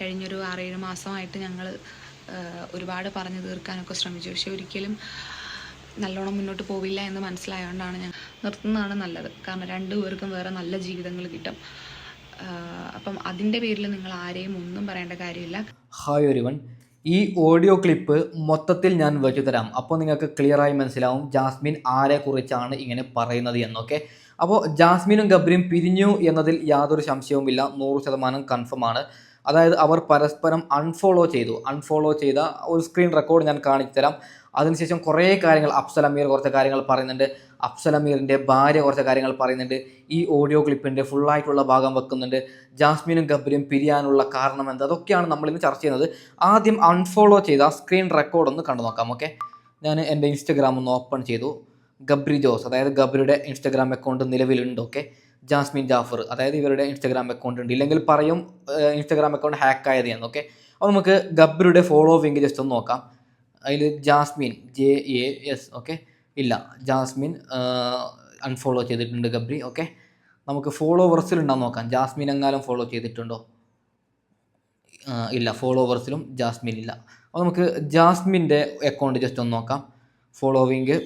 കഴിഞ്ഞൊരു ആറേഴ് മാസമായിട്ട് ഞങ്ങൾ ഒരുപാട് പറഞ്ഞു തീർക്കാനൊക്കെ ശ്രമിച്ചു. പക്ഷെ ഒരിക്കലും നല്ലോണം മുന്നോട്ട് പോവില്ല എന്ന് മനസ്സിലായതുകൊണ്ടാണ് ഞാൻ നിർത്തുന്നതാണ് നല്ലത്. കാരണം രണ്ടുപേർക്കും വേറെ നല്ല ജീവിതങ്ങൾ കിട്ടും. അപ്പം അതിന്റെ പേരിൽ നിങ്ങൾ ആരെയും ഒന്നും പറയേണ്ട കാര്യമില്ല. ഹായ് ഒരുവൺ ഈ ഓഡിയോ ക്ലിപ്പ് മൊത്തത്തിൽ ഞാൻ വെച്ചു തരാം. അപ്പോൾ നിങ്ങൾക്ക് ക്ലിയറായി മനസ്സിലാവും ജാസ്മിൻ ആരെക്കുറിച്ചാണ് ഇങ്ങനെ പറയുന്നത് എന്നൊക്കെ. അപ്പോൾ ജാസ്മിനും ഗബ്രിയും പിരിഞ്ഞു എന്നതിൽ യാതൊരു സംശയവുമില്ല. നൂറ് ശതമാനം കൺഫേം ആണ്. അതായത് അവർ പരസ്പരം അൺഫോളോ ചെയ്തു. അൺഫോളോ ചെയ്ത ഒരു സ്ക്രീൻ റെക്കോർഡ് ഞാൻ കാണിച്ചു തരാം. അതിനുശേഷം കുറേ കാര്യങ്ങൾ അഫ്സലമീർ കുറച്ച് കാര്യങ്ങൾ പറയുന്നുണ്ട്. അഫ്സലമീറിന്റെ ഭാര്യ കുറച്ച് കാര്യങ്ങൾ പറയുന്നുണ്ട്. ഈ ഓഡിയോ ക്ലിപ്പിന്റെ ഫുള്ളായിട്ടുള്ള ഭാഗം വെക്കുന്നുണ്ട്. ജാസ്മിനും ഗബ്രിയും പിരിയാനുള്ള കാരണം എന്ത്? അതൊക്കെയാണ് നമ്മളിന്ന് ചർച്ച ചെയ്യുന്നത്. ആദ്യം അൺഫോളോ ചെയ്ത സ്ക്രീൻ റെക്കോർഡ് ഒന്ന് കണ്ടു നോക്കാം ഓക്കെ ഞാൻ എന്റെ ഇൻസ്റ്റഗ്രാം ഒന്ന് ഓപ്പൺ ചെയ്തു. ഗബ്രി ജോസ് അതായത് ഗബ്രിയുടെ ഇൻസ്റ്റഗ്രാം അക്കൗണ്ട് നിലവിലുണ്ട് ഓക്കെ ജാസ്മിൻ ജാഫർ അതായത് ഇവരുടെ ഇൻസ്റ്റഗ്രാം അക്കൗണ്ട് ഉണ്ട്. ഇല്ലെങ്കിൽ പറയും ഇൻസ്റ്റഗ്രാം അക്കൗണ്ട് ഹാക്ക് ആയത് എന്ന് ഓക്കെ അപ്പോൾ നമുക്ക് ഗബ്രിയുടെ ഫോളോവിങ് ജസ്റ്റ് ഒന്ന് നോക്കാം. അതിൽ Jasmin J A S okay ഇല്ല ജാസ്മിൻ അൺഫോളോ ചെയ്തിട്ടുണ്ട് ഗബ്രി ഓക്കെ നമുക്ക് ഫോളോവേഴ്സിൽ ഉണ്ടാകും നോക്കാം. ജാസ്മിൻ എങ്ങാനും ഫോളോ ചെയ്തിട്ടുണ്ടോ? ഇല്ല ഫോളോവേഴ്സിലും ജാസ്മിൻ ഇല്ല. അപ്പോൾ നമുക്ക് ജാസ്മിന്റെ അക്കൗണ്ട് ജസ്റ്റ് ഒന്ന് നോക്കാം. ഫോളോവിങ്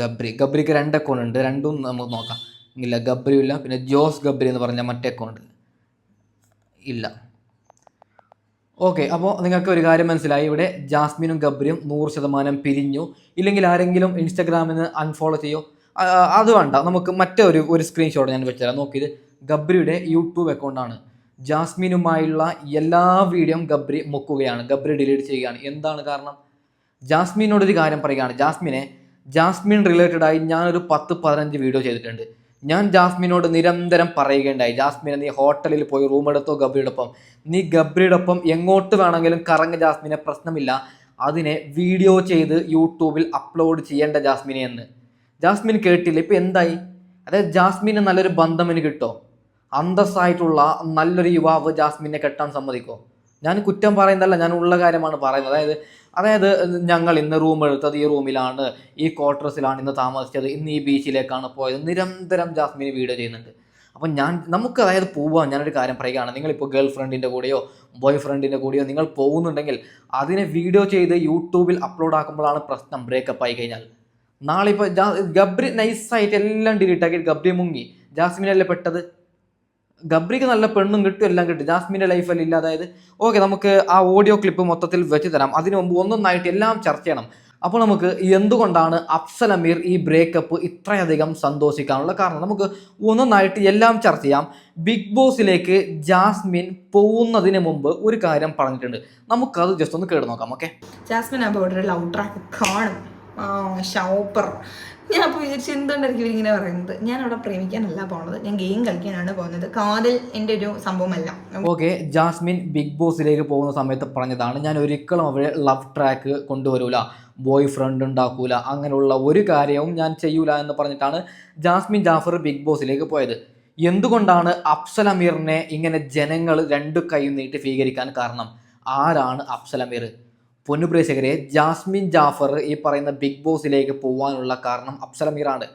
ഗബ്രി. ഗബ്രിക്ക് രണ്ട് അക്കൗണ്ട് ഉണ്ട്. രണ്ടും നമുക്ക് നോക്കാം. ഇല്ല ഗബ്രി ഇല്ല. പിന്നെ ജോസ് ഗബ്രി എന്ന് പറഞ്ഞ മറ്റേ അക്കൗണ്ട് ഇല്ല. ഓക്കെ അപ്പോൾ നിങ്ങൾക്ക് ഒരു കാര്യം മനസ്സിലായി. ഇവിടെ ജാസ്മിനും ഗബ്രിയും നൂറ് ശതമാനം പിരിഞ്ഞു. ഇല്ലെങ്കിൽ ആരെങ്കിലും ഇൻസ്റ്റാഗ്രാമിൽ നിന്ന് അൺഫോളോ ചെയ്യോ? അത് വേണ്ട. നമുക്ക് മറ്റേ ഒരു ഒരു സ്ക്രീൻഷോട്ട് ഞാൻ വെച്ചുതരാം. നോക്കിയത് ഗബ്രിയുടെ യൂട്യൂബ് അക്കൗണ്ടാണ് ജാസ്മിനുമായുള്ള എല്ലാ വീഡിയോയും ഗബ്രി മുക്കുകയാണ്. ഗബ്രി ഡിലീറ്റ് ചെയ്യുകയാണ്. എന്താണ് കാരണം? ജാസ്മിനോടൊരു കാര്യം പറയുകയാണ്. ജാസ്മിനെ ജാസ്മിൻ റിലേറ്റഡ് ആയി ഞാനൊരു പത്ത് പതിനഞ്ച് വീഡിയോ ചെയ്തിട്ടുണ്ട്. ഞാൻ ജാസ്മിനോട് നിരന്തരം പറയുകയുണ്ടായി. ജാസ്മിനെ നീ ഹോട്ടലിൽ പോയി റൂം എടുത്തോ ഗബ്രിയുടെ ഒപ്പം നീ ഗബ്രിയുടെ ഒപ്പം എങ്ങോട്ട് വേണമെങ്കിലും കറങ്ങ ജാസ്മിനെ പ്രശ്നമില്ല. അതിനെ വീഡിയോ ചെയ്ത് യൂട്യൂബിൽ അപ്ലോഡ് ചെയ്യേണ്ട ജാസ്മിനെ എന്ന്. ജാസ്മിൻ കേട്ടില്ല. ഇപ്പം എന്തായി? അതായത് ജാസ്മിന് നല്ലൊരു ബന്ധമിന് കിട്ടോ? അന്തസ്സായിട്ടുള്ള നല്ലൊരു യുവാവ് ജാസ്മിനെ കെട്ടാൻ സമ്മതിക്കോ? ഞാൻ കുറ്റം പറയുന്നതല്ല ഞാൻ ഉള്ള കാര്യമാണ് പറയുന്നത്. അതായത് അതായത് ഞങ്ങൾ ഇന്ന് റൂം എടുത്തത് ഈ റൂമിലാണ് ഈ ക്വാർട്ടേഴ്സിലാണ് ഇന്ന് താമസിച്ചത് ഇന്ന് ഈ ബീച്ചിലേക്കാണ് പോയത്. നിരന്തരം ജാസ്മിന് വീഡിയോ ചെയ്യുന്നുണ്ട്. അപ്പം ഞാൻ നമുക്ക് അതായത് പോവാൻ ഞാനൊരു കാര്യം പറയുകയാണ്. നിങ്ങളിപ്പോൾ ഗേൾ ഫ്രണ്ടിന്റെ കൂടെയോ ബോയ് ഫ്രണ്ടിന്റെ കൂടെയോ നിങ്ങൾ പോകുന്നുണ്ടെങ്കിൽ അതിനെ വീഡിയോ ചെയ്ത് യൂട്യൂബിൽ അപ്ലോഡ് ആക്കുമ്പോഴാണ് പ്രശ്നം ബ്രേക്കപ്പ് ആയി കഴിഞ്ഞാൽ. നാളെ ഇപ്പോൾ ഗബ്രി നൈസായിട്ട് എല്ലാം ഡിലീറ്റ് ആക്കി ഗബ്രി മുങ്ങി. ജാസ്മിനല്ലേ പെട്ടത്? ഗബ്രിക്ക് നല്ല പെണ്ണും കിട്ടും എല്ലാം കിട്ടും. ജാസ്മിന്റെ ലൈഫല്ല ഇല്ല. അതായത് ഓക്കെ നമുക്ക് ആ ഓഡിയോ ക്ലിപ്പ് മൊത്തത്തിൽ വെച്ച് തരാം. അതിനു മുമ്പ് ഒന്നൊന്നായിട്ട് എല്ലാം ചർച്ച ചെയ്യണം. അപ്പോൾ നമുക്ക് എന്തുകൊണ്ടാണ് അഫ്സൽ അമീർ ഈ ബ്രേക്കപ്പ് ഇത്രയധികം സന്തോഷിക്കാനുള്ള കാരണം? നമുക്ക് ഒന്നൊന്നായിട്ട് എല്ലാം ചർച്ച ചെയ്യാം. ബിഗ് ബോസിലേക്ക് ജാസ്മിൻ പോകുന്നതിന് മുമ്പ് ഒരു കാര്യം പറഞ്ഞിട്ടുണ്ട്. നമുക്കത് ജസ്റ്റ് ഒന്ന് കേട്ട് നോക്കാം ഓക്കെ ജാസ്മിൻ ലവ് ട്രാക്ക് കാണും. ആ ഷോപ്പർ ഞാൻ അപ്പോൾ വിചാരിച്ചു എന്തുകൊണ്ടായിരിക്കും ഇങ്ങനെ പറയുന്നത്? ഞാൻ അവിടെ പ്രേമിക്കാനല്ല പോണത്. ഞാൻ ഗെയിം കളിക്കാനാണ് പോകുന്നത്. കാതൽ എന്റെ ഒരു സംഭവമല്ല. ഓക്കെ ജാസ്മിൻ ബിഗ് ബോസിലേക്ക് പോകുന്ന സമയത്ത് പറഞ്ഞതാണ് ഞാൻ ഒരിക്കലും അവരെ ലവ് ട്രാക്ക് കൊണ്ടുവരൂല ബോയ് ഫ്രണ്ട് ഉണ്ടാക്കൂല അങ്ങനെയുള്ള ഒരു കാര്യവും ഞാൻ ചെയ്യൂല എന്ന് പറഞ്ഞിട്ടാണ് ജാസ്മിൻ ജാഫർ ബിഗ് ബോസിലേക്ക് പോയത്. എന്തുകൊണ്ടാണ് അഫ്സൽ അമീറിനെ ഇങ്ങനെ ജനങ്ങൾ രണ്ടു കൈ നീട്ടി സ്വീകരിക്കാൻ കാരണം? ആരാണ് അഫ്സൽ അമീർ? പൊന്നുപ്രേക്ഷകരെ ജാസ്മിൻ ജാഫർ ഈ പറയുന്ന ബിഗ് ബോസിലേക്ക് പോകാനുള്ള കാരണം അപ്സലമീറാണ്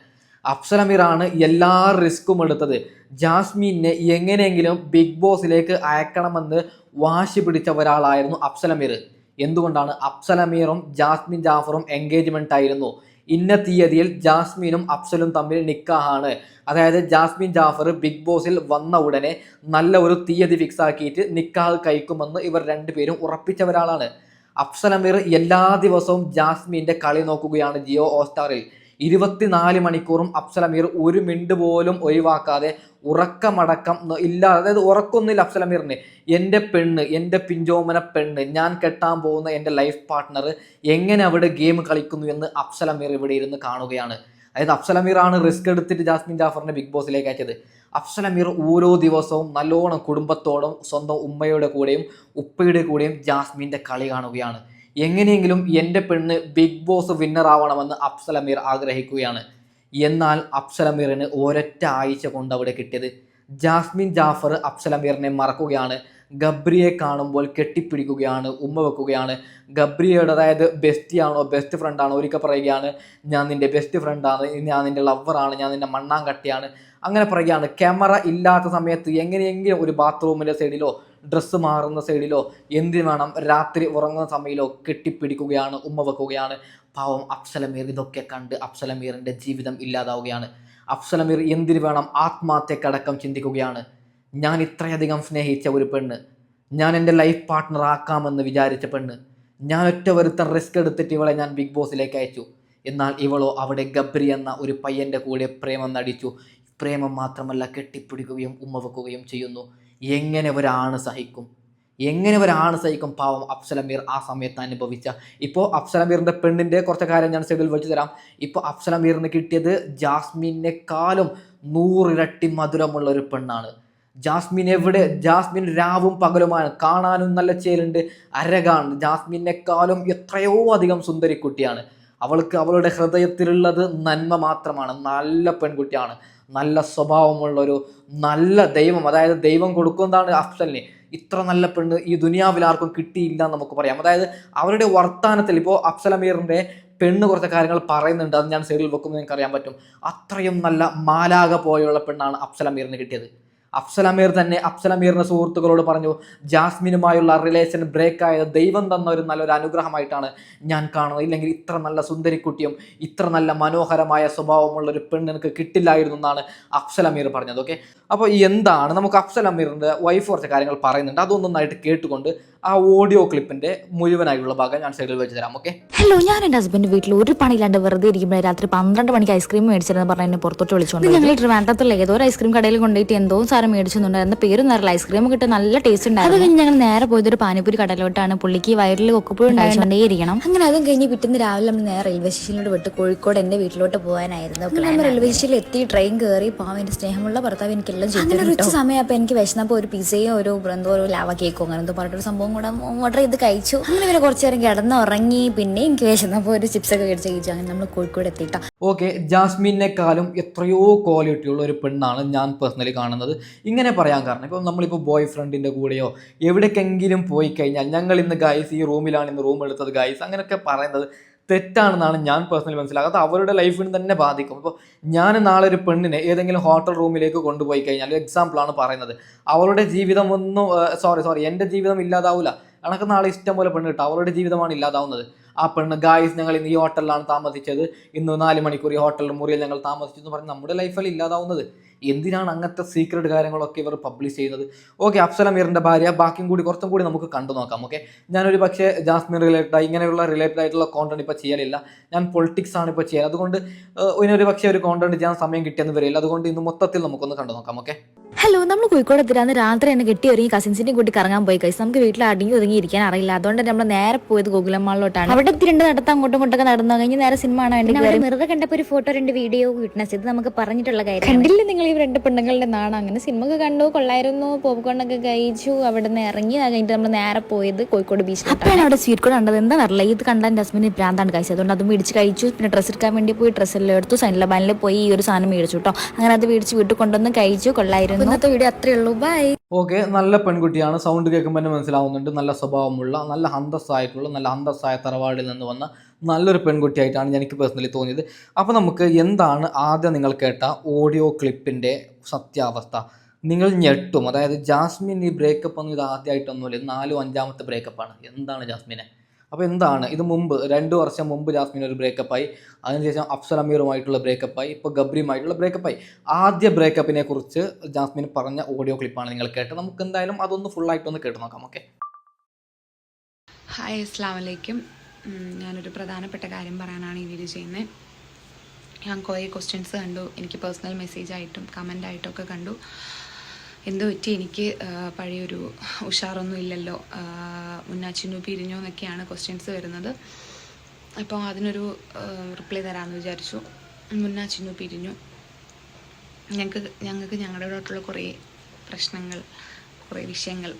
അപ്സലമീറാണ് എല്ലാ റിസ്ക്കും എടുത്തത്. ജാസ്മിനെ എങ്ങനെയെങ്കിലും ബിഗ് ബോസിലേക്ക് അയക്കണമെന്ന് വാശി പിടിച്ച ഒരാളായിരുന്നു അപ്സലമീർ എന്തുകൊണ്ടാണ് അപ്സലമീറും ജാസ്മിൻ ജാഫറും എൻഗേജ്മെന്റ് ആയിരുന്നു? ഇന്ന തീയതിയിൽ ജാസ്മിനും അഫ്സലും തമ്മിൽ നിക്കാഹാണ്. അതായത് ജാസ്മിൻ ജാഫർ ബിഗ് ബോസിൽ വന്ന ഉടനെ നല്ല ഒരു തീയതി ഫിക്സ് ആക്കിയിട്ട് നിക്കാഹ് കഴിക്കുമെന്ന് ഇവർ രണ്ടുപേരും ഉറപ്പിച്ച ഒരാളാണ്. അഫ്സൽ അമീർ എല്ലാ ദിവസവും ജാസ്മിന്റെ കളി നോക്കുകയാണ് ജിയോ ഓസ്റ്റാറിൽ ഇരുപത്തിനാല് മണിക്കൂറും അഫ്സൽ അമീർ ഒരു മിനിറ്റ് പോലും ഒഴിവാക്കാതെ ഉറക്കമടക്കം ഇല്ല അതായത് ഉറക്കൊന്നുമില്ല അഫ്സൽ അമീറിന് എന്റെ പെണ്ണ് എന്റെ പിഞ്ചോമന പെണ്ണ് ഞാൻ കെട്ടാൻ പോകുന്ന എന്റെ ലൈഫ് പാർട്ട്ണർ എങ്ങനെ അവിടെ ഗെയിം കളിക്കുന്നു എന്ന് അഫ്സൽ അമീർ ഇവിടെ ഇരുന്ന് കാണുകയാണ്. അതായത് അഫ്സൽ അമീറാണ് റിസ്ക് എടുത്തിട്ട് ജാസ്മിൻ ജാഫറിനെ ബിഗ് ബോസിലേക്ക് അയച്ചത്. അഫ്സൽ അമീർ ഓരോ ദിവസവും നല്ലോണം കുടുംബത്തോടും സ്വന്തം ഉമ്മയുടെ കൂടെയും ഉപ്പയുടെ കൂടെയും ജാസ്മിന്റെ കളി കാണുകയാണ്. എങ്ങനെയെങ്കിലും എന്റെ പെണ്ണ് ബിഗ് ബോസ് വിന്നർ ആവണമെന്ന് അഫ്സൽ അമീർ ആഗ്രഹിക്കുകയാണ്. എന്നാൽ അഫ്സൽ അമീറിന് ഒരൊറ്റ ആഴ്ച കൊണ്ട് അവിടെ കിട്ടിയത്. ജാസ്മിൻ ജാഫർ അഫ്സലമീറിനെ മറക്കുകയാണ്. ഗബ്രിയെ കാണുമ്പോൾ കെട്ടിപ്പിടിക്കുകയാണ് ഉമ്മ വെക്കുകയാണ്. ഗബ്രിയയുടെ അതായത് ബെസ്റ്റിയാണോ ബെസ്റ്റ് ഫ്രണ്ടാണോ ഒരിക്കൽ പറയുകയാണ് ഞാൻ നിന്റെ ബെസ്റ്റ് ഫ്രണ്ടാണ് ഞാൻ നിന്റെ ലവറാണ് ഞാൻ നിന്റെ മണ്ണാങ്കട്ടിയാണ്. അങ്ങനെ പറയുകയാണ്. ക്യാമറ ഇല്ലാത്ത സമയത്ത് എങ്ങനെയെങ്കിലും ഒരു ബാത്റൂമിന്റെ സൈഡിലോ ഡ്രസ്സ് മാറുന്ന സൈഡിലോ എന്തിനു വേണം രാത്രി ഉറങ്ങുന്ന സമയത്തിലോ കെട്ടിപ്പിടിക്കുകയാണ് ഉമ്മ വെക്കുകയാണ്. പാവം അഫ്സലമീർ ഇതൊക്കെ കണ്ട് അഫ്സലമീറിന്റെ ജീവിതം ഇല്ലാതാവുകയാണ്. അഫ്സലമീർ എന്തിനു വേണം ആത്മഹത്യക്കടക്കം ചിന്തിക്കുകയാണ്. ഞാൻ ഇത്രയധികം സ്നേഹിച്ച ഒരു പെണ്ണ്. ഞാൻ എന്റെ ലൈഫ് പാർട്ട്ണർ ആക്കാമെന്ന് വിചാരിച്ച പെണ്ണ്. ഞാൻ ഒറ്റ ഒരുത്തൻ റിസ്ക് എടുത്തിട്ട് ഇവളെ ഞാൻ ബിഗ് ബോസിലേക്ക് അയച്ചു. എന്നാൽ ഇവളോ അവിടെ ഗബ്രി എന്ന ഒരു പയ്യന്റെ കൂടെ പ്രേമം നടിച്ചു. പ്രേമം മാത്രമല്ല കെട്ടിപ്പിടിക്കുകയും ഉമ്മ വെക്കുകയും ചെയ്യുന്നു. എങ്ങനെ ഒരാണ് സഹിക്കും? എങ്ങനെ ഒരാണ് സഹിക്കും? പാവം അഫ്സലമീർ ആ സമയത്ത് അനുഭവിച്ച. ഇപ്പോൾ അഫ്സലമീറിന്റെ പെണ്ണിന്റെ കുറച്ച് കാര്യം ഞാൻ സൈഡിൽ വെച്ച് തരാം. ഇപ്പോൾ അഫ്സലമീറിന് കിട്ടിയത് ജാസ്മിനെക്കാളും നൂറിരട്ടി മധുരമുള്ള ഒരു പെണ്ണാണ്. ജാസ്മിൻ എവിടെ? ജാസ്മിൻ രാവും പകലുമാണ്. കാണാനും നല്ല ചേലുണ്ട്. അരകാണ്. ജാസ്മിനെക്കാളും എത്രയോ അധികം സുന്ദരി കുട്ടിയാണ്. അവൾക്ക് അവളുടെ ഹൃദയത്തിലുള്ളത് നന്മ മാത്രമാണ്. നല്ല പെൺകുട്ടിയാണ്. നല്ല സ്വഭാവമുള്ളൊരു നല്ല ദൈവം. അതായത് ദൈവം കൊടുക്കുന്നതാണ് അഫ്സലിന്. ഇത്ര നല്ല പെണ്ണ് ഈ ദുനിയാവിൽ ആർക്കും കിട്ടിയില്ല എന്ന് നമുക്ക് പറയാം. അതായത് അവരുടെ വർത്തമാനത്തിൽ ഇപ്പോൾ അഫ്സൽ അമീറിന്റെ പെണ്ണ് കുറച്ച് കാര്യങ്ങൾ പറയുന്നുണ്ട്. അത് ഞാൻ സൈഡിൽ വെക്കുമ്പോൾ നിങ്ങൾക്ക് അറിയാൻ പറ്റും. അത്രയും നല്ല മാലാക പോലെയുള്ള പെണ്ണാണ് അഫ്സൽ അമീറിന് കിട്ടിയത്. അഫ്സൽ അമീർ തന്നെ അഫ്സലമീറിന്റെ സുഹൃത്തുക്കളോട് പറഞ്ഞു ജാസ്മിനുമായുള്ള റിലേഷൻ ബ്രേക്ക് ആയത് ദൈവം തന്ന ഒരു നല്ലൊരു അനുഗ്രഹമായിട്ടാണ് ഞാൻ കാണുന്നത്. ഇല്ലെങ്കിൽ ഇത്ര നല്ല സുന്ദരിക്കുട്ടിയും ഇത്ര നല്ല മനോഹരമായ സ്വഭാവമുള്ള ഒരു പെണ്ണ് എനിക്ക് കിട്ടില്ലായിരുന്നു എന്നാണ് അഫ്സലമീർ അമീർ പറഞ്ഞത്. ഓക്കെ അപ്പോൾ എന്താണ്? നമുക്ക് അഫ്സൽ അമീറിന്റെ വൈഫ് കുറച്ച് കാര്യങ്ങൾ പറയുന്നുണ്ട്. അതൊന്നൊന്നായിട്ട് കേട്ടുകൊണ്ട് ആ ഓഡിയോ ക്ലിപ്പിന്റെ മുഴുവനായുള്ള ഭാഗം ഞാൻ സൈഡിൽ വെച്ച് തരാം. ഓക്കെ ഹലോ ഞാൻ എന്റെ ഹസ്ബൻഡ് വീട്ടിൽ ഒരു പണിയില്ലാണ്ട് വെറുതെ ഇരിക്കുമ്പോൾ രാത്രി പന്ത്രണ്ട് മണിക്ക് ഐസ്ക്രീം മേടിച്ചിരുന്നു പറഞ്ഞു പുറത്തോട്ട് വിളിച്ചുകൊണ്ട് ഞങ്ങൾ ട്രിവാൻഡ്രത്തുള്ള ഏതോ ഒരു ഐസ്ക്രീം കടയിൽ കൊണ്ടുപോയിട്ട് എന്തോ സാധനം മേടിച്ചിട്ടുണ്ട് പേര് നേരില്ല ഐസ്ക്രീം കിട്ടും നല്ല ടേസ്റ്റ് ഉണ്ടായിരുന്നു. അത് കഴിഞ്ഞ് ഞങ്ങൾ നേരെ പോയത് ഒരു പാനിപ്പൂരി കടലോട്ടാണ്. പുള്ളിക്ക് വയറിൽ കൊക്കപ്പുഴ ഉണ്ടായിക്കൊണ്ടേയിരിക്കണം അങ്ങനെ അതും കഴിഞ്ഞ് പിറ്റേന്ന് രാവിലെ നമ്മൾ നേരെ റെയിൽവേ സ്റ്റേഷനിലോട്ട് വിട്ട് കോഴിക്കോട് എന്റെ വീട്ടിലോട്ട് പോകാനായിരുന്നു. അപ്പോൾ നമ്മൾ റെയിൽവേ സ്റ്റേഷനിൽ എത്തി ട്രെയിൻ കയറി പാവം എന്റെ സ്നേഹമുള്ള ഭർത്താവ് എനിക്ക് എല്ലാം ചെയ്തു അങ്ങനെ ഒരു സമയം അപ്പോൾ എനിക്ക് വിശന്നപ്പോൾ ഒരു പിസയോ ഒരു എന്തോ ഒരു ലാവ കേക്കോ അങ്ങനെ എന്തോ പറഞ്ഞിട്ടൊരു സംഭവം കൂടെ ഓർഡർ ചെയ്ത് കഴിച്ചു. അങ്ങനെ പിന്നെ കുറച്ച് നേരം കിടന്ന് ഉറങ്ങി. പിന്നെ എനിക്ക് വിശന്നപ്പോൾ ഒരു ചിപ്സ് ഒക്കെ കഴിച്ച് കഴിച്ചു. അങ്ങനെ നമ്മൾ കോഴിക്കോട് എത്തിയിട്ടാ ഓക്കെ ജാസ്മിനെക്കാളും എത്രയോ ക്വാളിറ്റിയുള്ള ഒരു പെണ്ണാണ് ഞാൻ പേഴ്സണലി കാണുന്നത്. ഇങ്ങനെ പറയാൻ കാരണം. ഇപ്പോൾ നമ്മളിപ്പോൾ ബോയ് ഫ്രണ്ടിന്റെ കൂടെയോ എവിടേക്കെങ്കിലും പോയി കഴിഞ്ഞാൽ ഞങ്ങൾ ഇന്ന് ഗൈസ് ഈ റൂമിലാണ് ഇന്ന് റൂം എടുത്തത് ഗൈസ് അങ്ങനെയൊക്കെ പറയുന്നത് തെറ്റാണെന്നാണ് ഞാൻ പേഴ്സണലി മനസ്സിലാക്കുന്നത് അവരുടെ ലൈഫിന് തന്നെ ബാധിക്കും. ഇപ്പോൾ ഞാൻ നാളെ ഒരു പെണ്ണിനെ ഏതെങ്കിലും ഹോട്ടൽ റൂമിലേക്ക് കൊണ്ടുപോയി കഴിഞ്ഞാൽ എക്സാമ്പിളാണ് പറയുന്നത്. അവളുടെ ജീവിതം ഒന്നും സോറി സോറി എന്റെ ജീവിതം ഇല്ലാതാവില്ല കണക്ക് നാളെ ഇഷ്ടം പോലെ പെണ്ണ് കിട്ടും. അവളുടെ ജീവിതമാണ് ഇല്ലാതാവുന്നത്. ആ പെണ്ണ് ഗായ്സ് ഞങ്ങൾ ഇന്ന് ഈ ഹോട്ടലിലാണ് താമസിച്ചത്. ഇന്ന് നാല് മണിക്കൂർ ഈ ഹോട്ടൽ മുറിയിൽ ഞങ്ങൾ താമസിച്ചു എന്ന് പറഞ്ഞ് നമ്മുടെ ലൈഫിൽ ഇല്ലാതാവുന്നത്. എന്തിനാണ് അങ്ങനത്തെ സീക്രട്ട് കാര്യങ്ങളൊക്കെ ഇവർ പബ്ലിഷ് ചെയ്യുന്നത്? ഓക്കെ അഫ്സൽ ഭാര്യ. ബാക്കിയും കൂടി കുറച്ചും കൂടി നമുക്ക് കണ്ടു നോക്കാം ഓക്കെ ഞാനൊരു പക്ഷേ ജാസ്മിൻ റിലേറ്റഡ് ആയി ഇങ്ങനെയുള്ള റിലേറ്റഡ് ആയിട്ടുള്ള കോണ്ടന്റ് ഇപ്പോൾ ചെയ്യലില്ല. ഞാൻ പൊളിറ്റിക്സ് ആണ് ഇപ്പോൾ ചെയ്യാൻ അതുകൊണ്ട് ഇനി ഇതിനൊരു പക്ഷേ ഒരു കോണ്ടന്റ് ചെയ്യാൻ സമയം കിട്ടിയെന്ന് വരില്ല. അതുകൊണ്ട് ഇന്ന് മൊത്തത്തിൽ നമുക്കൊന്ന് കണ്ടു നോക്കാം ഓക്കെ ഹലോ നമ്മൾ കോഴിക്കോട് എത്തിരാന്ന് രാത്രി എന്നെ കെട്ടി ഒരുങ്ങി കസിൻസിന്റെ കൂട്ടി കറങ്ങാൻ പോയി കഴിച്ചു നമുക്ക് വീട്ടിൽ അടങ്ങി ഒതുങ്ങി ഇരിക്കാൻ അറിയില്ല. അതുകൊണ്ട് നമ്മൾ നേരെ പോയത് ഗോകുലം മാളിലോട്ടാണ് അവിടെ എത്തി രണ്ട് നടത്താൻ അങ്ങോട്ടും ഇങ്ങോട്ടൊക്കെ നടന്നു. കഴിഞ്ഞ് നേരെ സിനിമ കാണാൻ വേണ്ടി വെറുതെ കണ്ടപ്പോൾ ഒരു ഫോട്ടോ രണ്ട് വീഡിയോ വിറ്റ്നസ് ഇത് നമുക്ക് പറഞ്ഞിട്ടുള്ള കാര്യം. കണ്ടില്ല നിങ്ങൾ ഈ രണ്ട് പെണ്ണുങ്ങളുടെ നാണ്? അങ്ങനെ സിനിമ ഒക്കെ കണ്ടു കൊള്ളായിരുന്നു പോപ്കോൺ ഒക്കെ കഴിച്ചു അവിടെ നിന്ന് ഇറങ്ങി. അത് കഴിഞ്ഞിട്ട് നമ്മൾ നേരെ പോയത് കോഴിക്കോട് ബീച്ച് അപ്പോഴാണ് അവിടെ സ്വീറ്റ് കോഡ് കണ്ടത്. എന്താ അറിയില്ല. ഇത് കണ്ടാൽ എന്റെ ഹസ്ബൻഡ് ഭ്രാന്താണ് കഴിച്ചത് അതുകൊണ്ട് അത് മേടിച്ച് കഴിച്ചു. പിന്നെ ഡ്രസ്സ് എടുക്കാൻ വേണ്ടി പോയി ഡ്രസ്സ് എല്ലാം എടുത്തു. സൈനിലെ ബാനിൽ പോയി ഈ ഒരു സാധനം മേടിച്ചു കേട്ടോ. അങ്ങനെ അത് മേടിച്ച് വീട്ടിൽ കൊണ്ടുവന്ന് കഴിച്ചു. കൊള്ളായിരുന്നു. ഇന്നത്തെ വീഡിയോ അത്രേ ഉള്ളൂ. ബൈ ഓക്കെ നല്ല പെൺകുട്ടിയാണ്. സൗണ്ട് കേൾക്കുമ്പോൾ തന്നെ മനസ്സിലാവുന്നുണ്ട്. നല്ല സ്വഭാവമുള്ള നല്ല അന്തസ്സായിട്ടുള്ള നല്ല അന്തസ്സായ തറവാടിൽ നിന്ന് വന്ന നല്ലൊരു പെൺകുട്ടിയായിട്ടാണ് എനിക്ക് പേഴ്സണലി തോന്നിയത്. അപ്പോൾ നമുക്ക് എന്താണ് ആദ്യം നിങ്ങൾ കേട്ട ഓഡിയോ ക്ലിപ്പിന്റെ സത്യാവസ്ഥ? നിങ്ങൾ ഞെട്ടും. അതായത് ജാസ്മിൻ ഈ ബ്രേക്കപ്പ് ഒന്നും ഇത് ആദ്യമായിട്ടൊന്നുമില്ല. നാലും അഞ്ചാമത്തെ ബ്രേക്കപ്പാണ് എന്താണ് ജാസ്മിനെ? അപ്പോൾ എന്താണ്? ഇത് മുമ്പ് രണ്ട് വർഷം മുമ്പ് ജാസ്മിൻ ഒരു ബ്രേക്കപ്പായി അതിനുശേഷം അഫ്സൽ അമീറുമായിട്ടുള്ള ബ്രേക്കപ്പായി ഇപ്പോൾ ഗബ്രിയുമായിട്ടുള്ള ബ്രേക്കപ്പായി ആദ്യ ബ്രേക്കപ്പിനെ കുറിച്ച് ജാസ്മിൻ പറഞ്ഞ ഓഡിയോ ക്ലിപ്പാണ് നിങ്ങൾ കേട്ടത്. നമുക്ക് എന്തായാലും അതൊന്ന് ഫുള്ളായിട്ടൊന്ന് കേട്ട് നോക്കാം ഓക്കെ ഹായ് അസ്സാം വലൈക്കും ഞാനൊരു പ്രധാനപ്പെട്ട കാര്യം പറയാനാണ് ഈ വീഡിയോ ചെയ്യുന്നത് ഞാൻ കുറേ ക്വസ്റ്റ്യൻസ് കണ്ടു. എനിക്ക് പേഴ്സണൽ മെസ്സേജ് ആയിട്ടും കമന്റ് ആയിട്ടും ഒക്കെ കണ്ടു. എന്ത് പറ്റി? എനിക്ക് പഴയൊരു ഉഷാറൊന്നും ഇല്ലല്ലോ. മുന്നാച്ചിനു പിരിഞ്ഞോ എന്നൊക്കെയാണ് ക്വസ്റ്റ്യൻസ് വരുന്നത്. അപ്പോൾ അതിനൊരു റിപ്ലൈ തരാമെന്ന് വിചാരിച്ചു. മുന്നാച്ചിനു പിരിഞ്ഞു. ഞങ്ങൾക്ക് ഞങ്ങൾക്ക് ഇടയിലുള്ള കുറേ പ്രശ്നങ്ങൾ കുറേ വിഷയങ്ങൾ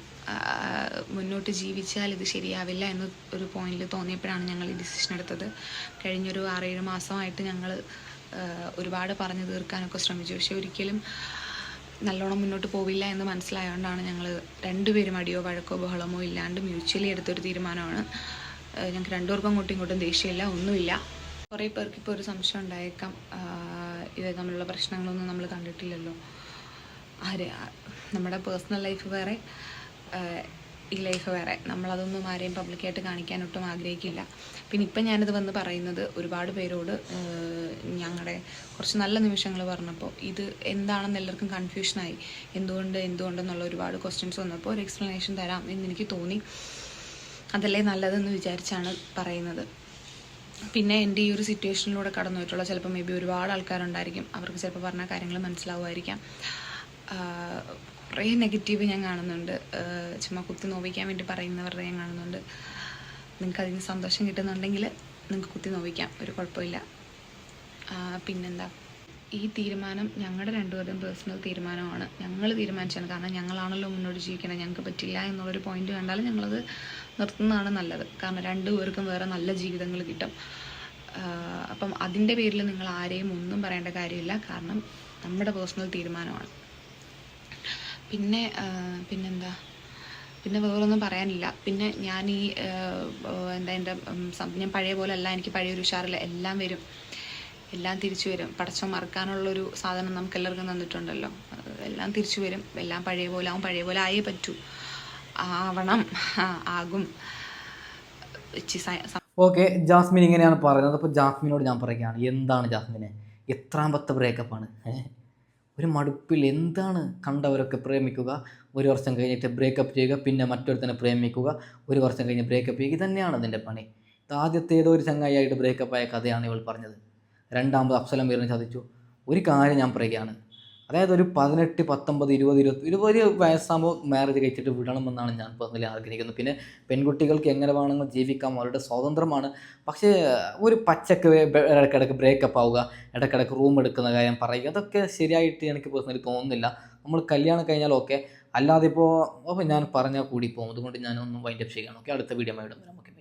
മുന്നോട്ട് ജീവിച്ചാൽ ഇത് ശരിയാവില്ല എന്ന് ഒരു പോയിന്റിൽ തോന്നിയപ്പോഴാണ് ഞങ്ങൾ ഈ ഡിസിഷൻ എടുത്തത്. കഴിഞ്ഞൊരു ആറേഴ് മാസമായിട്ട് ഞങ്ങൾ ഒരുപാട് പറഞ്ഞു തീർക്കാനൊക്കെ ശ്രമിച്ചു. പക്ഷെ ഒരിക്കലും നല്ലോണം മുന്നോട്ട് പോവില്ല എന്ന് മനസ്സിലായതുകൊണ്ടാണ് ഞങ്ങൾ രണ്ടുപേരും അടിയോ വഴക്കോ ബഹളമോ ഇല്ലാണ്ട് മ്യൂച്വലി എടുത്തൊരു തീരുമാനമാണ്. ഞങ്ങൾക്ക് രണ്ടുപേർക്കും അങ്ങോട്ടും ഇങ്ങോട്ടും ദേഷ്യമില്ല ഒന്നുമില്ല. കുറേ പേർക്ക് ഇപ്പോൾ ഒരു സംശയം ഉണ്ടായേക്കാം. ഇത് തമ്മിലുള്ള പ്രശ്നങ്ങളൊന്നും നമ്മൾ കണ്ടിട്ടില്ലല്ലോ. ആര് നമ്മുടെ പേഴ്സണൽ ലൈഫ് വേറെ. ഈ ലൈഫ് വേറെ. നമ്മളതൊന്നും ആരെയും പബ്ലിക്കായിട്ട് കാണിക്കാൻ ഒട്ടും ആഗ്രഹിക്കില്ല. പിന്നെ ഇപ്പം ഞാനിത് വന്ന് പറയുന്നത് ഒരുപാട് പേരോട് ഞങ്ങളുടെ കുറച്ച് നല്ല നിമിഷങ്ങൾ പറഞ്ഞപ്പോൾ ഇത് എന്താണെന്ന് എല്ലാവർക്കും കൺഫ്യൂഷനായി എന്തുകൊണ്ട് എന്തുകൊണ്ടെന്നുള്ള ഒരുപാട് ക്വസ്റ്റ്യൻസ് വന്നപ്പോൾ ഒരു എക്സ്പ്ലനേഷൻ തരാം എന്ന് എനിക്ക് തോന്നി. അതല്ലേ നല്ലതെന്ന് വിചാരിച്ചാണ് പറയുന്നത്. പിന്നെ എന്റെ ഈ ഒരു സിറ്റുവേഷനിലൂടെ കടന്നു പോയിട്ടുള്ള ചിലപ്പോൾ മേ ബി ഒരുപാട് ആൾക്കാരുണ്ടായിരിക്കും. അവർക്ക് ചിലപ്പോൾ പറഞ്ഞ കാര്യങ്ങൾ മനസ്സിലാവുമായിരിക്കാം. കുറേ നെഗറ്റീവ് ഞാൻ കാണുന്നുണ്ട്. ചുമ്മാ കുത്തി നോവിക്കാൻ വേണ്ടി പറയുന്നവരുടെ ഞാൻ കാണുന്നുണ്ട്. നിങ്ങൾക്ക് അതിന് സന്തോഷം കിട്ടുന്നുണ്ടെങ്കിൽ നിങ്ങൾക്ക് കുത്തി നോവിക്കാം ഒരു കുഴപ്പമില്ല. പിന്നെന്താ? ഈ തീരുമാനം ഞങ്ങളുടെ രണ്ടുപേരുടെയും പേഴ്സണൽ തീരുമാനമാണ്. ഞങ്ങൾ തീരുമാനിച്ചാണ്. കാരണം ഞങ്ങളാണല്ലോ മുന്നോട്ട് ജീവിക്കണം. ഞങ്ങൾക്ക് പറ്റില്ല എന്നുള്ളൊരു പോയിന്റ് കണ്ടാൽ ഞങ്ങളത് നിർത്തുന്നതാണ് നല്ലത്. കാരണം രണ്ടുപേർക്കും വേറെ നല്ല ജീവിതങ്ങൾ കിട്ടും. അപ്പം അതിന്റെ പേരിൽ നിങ്ങൾ ആരെയും ഒന്നും പറയേണ്ട കാര്യമില്ല. കാരണം നമ്മുടെ പേഴ്സണൽ തീരുമാനമാണ്. പിന്നെ പിന്നെന്താ? പിന്നെ വേറെ ഒന്നും പറയാനില്ല. പിന്നെ ഞാൻ ഈ എന്താ എന്റെ ഞാൻ പഴയ പോലെ അല്ല എനിക്ക് പഴയൊരു ഉഷാറില്ല. എല്ലാം വരും. എല്ലാം തിരിച്ചു വരും. പടച്ചം മറക്കാനുള്ളൊരു സാധനം നമുക്ക് എല്ലാവർക്കും തന്നിട്ടുണ്ടല്ലോ എല്ലാം തിരിച്ചു വരും. എല്ലാം പഴയ പോലെ ആവും. പഴയ പോലെ ആയേ പറ്റൂ. ആവണം. ആകും. ഓക്കെ ജാസ്മിൻ ഇങ്ങനെയാണ് പറയുന്നത്. അപ്പോൾ ജാസ്മിനോട് ഞാൻ പറയുകയാണ്. എന്താണ് ജാസ്മിനെ? എത്രാമത്തെ ബ്രേക്കപ്പാണ് ഒരു മടുപ്പിൽ എന്താണ് കണ്ടവരൊക്കെ പ്രേമിക്കുക? ഒരു വർഷം കഴിഞ്ഞിട്ട് ബ്രേക്കപ്പ് ചെയ്യുക പിന്നെ മറ്റൊരുത്തനെ പ്രേമിക്കുക ഒരു വർഷം കഴിഞ്ഞ് ബ്രേക്കപ്പ് ചെയ്യുക. ഇതന്നെയാണ് അതിന്റെ പണി. ആദ്യത്തെ ഏതോ ഒരു ചങ്ങായിയായിട്ട് ബ്രേക്കപ്പ് ആയ കഥയാണ് ഇവൾ പറഞ്ഞത്. രണ്ടാമത് അഫ്സലം വീറിന് ചതിച്ചു. ഒരു കാര്യം ഞാൻ പറയുകയാണ്. അതായത് ഒരു പതിനെട്ട് പത്തൊമ്പത് ഇരുപത് ഇരുപത്തി ഇരുപത് വയസ്സാകുമ്പോൾ മാരേജ് കഴിച്ചിട്ട് വിടണമെന്നാണ് ഞാൻ പേഴ്സണലി ആഗ്രഹിക്കുന്നത്. പിന്നെ പെൺകുട്ടികൾക്ക് എങ്ങനെ വേണമെങ്കിൽ ജീവിക്കാം അവരുടെ സ്വാതന്ത്ര്യമാണ്. പക്ഷേ ഒരു പച്ചക്ക് ഇടയ്ക്കിടയ്ക്ക് ബ്രേക്കപ്പ് ആവുക ഇടയ്ക്കിടയ്ക്ക് റൂം എടുക്കുന്ന കാര്യം പറയുക അതൊക്കെ ശരിയായിട്ട് എനിക്ക് പേഴ്സണലി തോന്നുന്നില്ല. നമ്മൾ കല്യാണം കഴിഞ്ഞാൽ ഓക്കെ അല്ലാതെ ഇപ്പോൾ അപ്പോൾ ഞാൻ പറഞ്ഞാൽ കൂടി പോകും. അതുകൊണ്ട് ഞാനൊന്നും വൈൻഡപ്പ് ചെയ്യണം ഓക്കെ അടുത്ത വീഡിയോ ആയിട്ട് നമുക്ക്